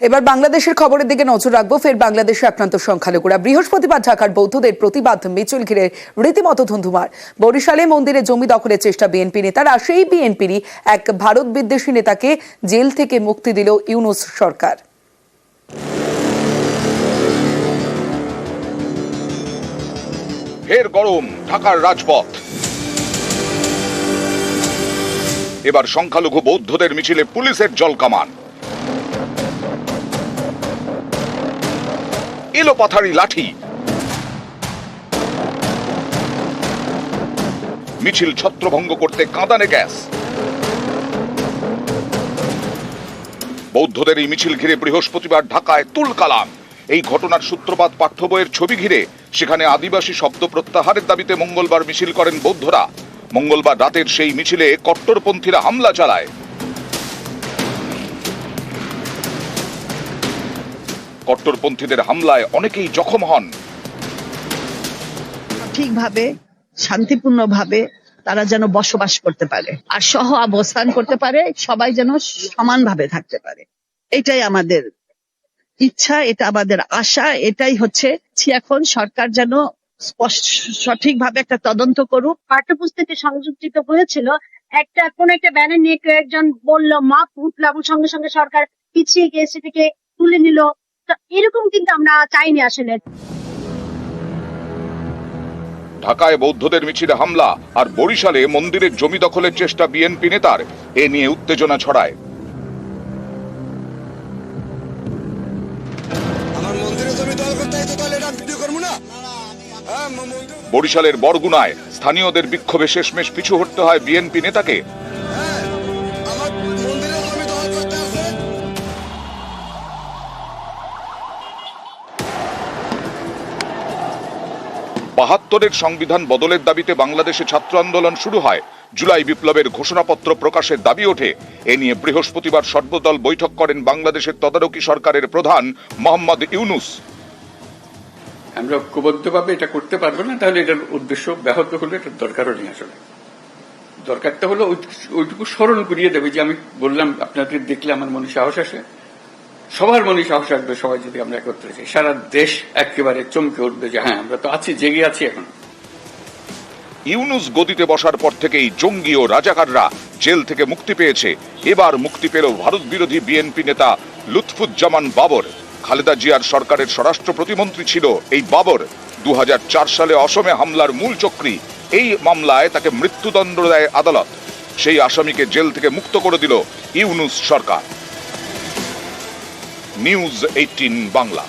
এবার বাংলাদেশের খবরের দিকে নজর রাখব। ফের বাংলাদেশে আক্রান্ত সংখ্যালঘুরা। বৃহস্পতিবার ঢাকার বৌদ্ধদের প্রতিবাদ মিছিল ঘিরে রীতিমতো ধুন্ধুমার। বরিশালে মন্দিরে জমি দখলের চেষ্টা বিএনপি নেতার, সেই বিএনপিরই এক ভারত বিদ্বেষী নেতাকে জেল থেকে মুক্তি দিল ইউনুস সরকার। ফের গরম, ঢাকার রাজপথ। এবার সংখ্যালঘু বৌদ্ধদের মিছিলে পুলিশের জলকামান এলো পাথারি লাঠি। মিছিল ছত্রভঙ্গ করতে কাঁদানে গ্যাস। বৌদ্ধদের এই মিছিল ঘিরে বৃহস্পতিবার ঢাকায় তুল কালাম। এই ঘটনার সূত্রপাত পাঠ্য বইয়ের ছবি ঘিরে, সেখানে আদিবাসী শব্দ প্রত্যাহারের দাবিতে মঙ্গলবার মিছিল করেন বৌদ্ধরা। মঙ্গলবার রাতের সেই মিছিলে কট্টরপন্থীরা হামলা চালায়। কট্টরপন্থীদের হামলায় অনেকেই জখম হন। ঠিকভাবে শান্তিপূর্ণভাবে তারা যেন বসবাস করতে পারে। আর সহ অবস্থান করতে পারে সবাই যেন সমানভাবে থাকতে পারে। এটাই আমাদের ইচ্ছা এটা আমাদের আশা এটাই হচ্ছে এখন সরকার যেন সঠিকভাবে একটা তদন্ত করুক। পাঠ্যপুস্তকে সংযুক্ত হয়েছিল। একটা কোন একটা ব্যানার নিয়ে কেউ একজন বলল মা উঠল এবং সঙ্গে সঙ্গে সরকার পিছিয়ে গিয়ে সেটাকে তুলে নিল। এরকম কিন্তু আমরা চাইনি আসলে। ঢাকায় বৌদ্ধদের মিছিলে হামলা আর বরিশালে মন্দিরের জমি দখলের চেষ্টা বিএনপি নেতার এ নিয়ে উত্তেজনা ছড়ায়। আমার মন্দিরে জমি দল করতে হয় হ্যাঁ বরিশালের বরগুনায় স্থানীয়দের বিক্ষোভে শেষমেশ পিছু হটতে হয় বিএনপি নেতাকে। বাহাত্তরের সংবিধান বদলের দাবিতে বাংলাদেশে ছাত্র আন্দোলন শুরু হয়। জুলাই বিপ্লবের ঘোষণাপত্র প্রকাশের দাবি ওঠে। এ নিয়ে বৃহস্পতিবার সর্বদল বৈঠক করেন বাংলাদেশের তদারকি সরকারের প্রধান মোহাম্মদ ইউনুস। আমরা ঐক্যবদ্ধভাবে এটা করতে পারব না, তাহলে এটার উদ্দেশ্য ব্যাহত হলে, এটার দরকারও নেই আসলে। দরকারটা হলো ওইটুকু স্মরণ করিয়ে দেবে যে আমি বললাম, আপনাদের দেখলে আমার মনে সাহস আসে। সবার মনে সাহস আসবে সবাই যদি আমরা একত্রে যাই সারা দেশ একেবারে চমকে উঠবে যে হ্যাঁ আমরা তো আছি, জেগে আছি এখন। ইউনুস গদিতে বসার পর থেকেই জঙ্গি ও রাজাকাররা জেল থেকে মুক্তি পেয়েছে। এবার মুক্তি পেল ভারত বিরোধী বিএনপি নেতা লুৎফুজ্জামান বাবর। খালেদা জিয়ার সরকারের স্বরাষ্ট্র প্রতিমন্ত্রী ছিল এই বাবর। দু হাজার চার সালে অসমে হামলার মূল চক্রী এই মামলায় তাকে মৃত্যুদণ্ড দেয় আদালত। সেই আসামিকে জেল থেকে মুক্ত করে দিল ইউনুস সরকার। News eighteen Bangla